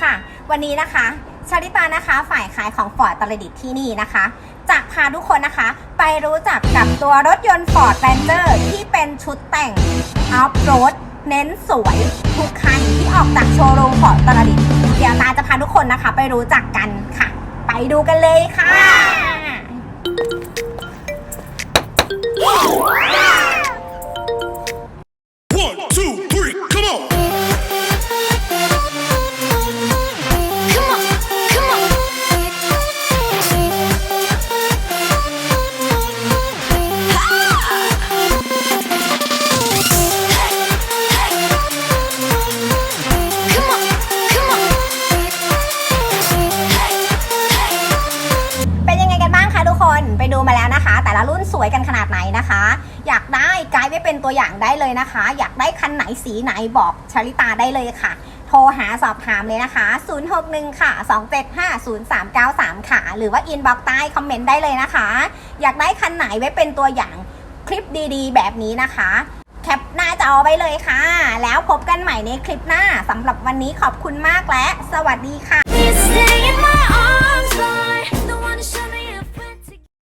ค่ะ วันนี้นะคะ ชาลิตานะคะ ฝ่ายขายของฟอร์ดตรดิตที่นี่นะคะ จะพาทุกคนนะคะ ไปรู้จักกับตัวรถยนต์ Ford Ranger ที่เป็นชุดแต่งออฟโรดเน้นสวย ทุกคันที่ออกจากโชว์รูมฟอร์ดตรดิตเดี๋ยวตาจะพาทุกคนนะคะ ไปรู้จักกันค่ะ ไปดูกันเลยค่ะ ไปดูมาแล้วนะคะ แต่ละรุ่นสวยกันขนาดไหนนะคะ อยากได้ไกด์ไว้เป็นตัวอย่างได้เลยนะคะ อยากได้คันไหนสีไหนบอกชลิตาได้เลยค่ะ โทรหาสอบถามเลยนะคะ 061 ค่ะ 2750393 ค่ะ หรือว่าอินบ็อกใต้คอมเมนต์ได้เลยนะคะ อยากได้คันไหนไว้เป็นตัวอย่างคลิปดีๆ แบบนี้นะคะแคปหน้าจอไว้เลยค่ะ แล้วพบกันใหม่ในคลิปหน้าสำหรับวันนี้ขอบคุณมากและ สวัสดีค่ะ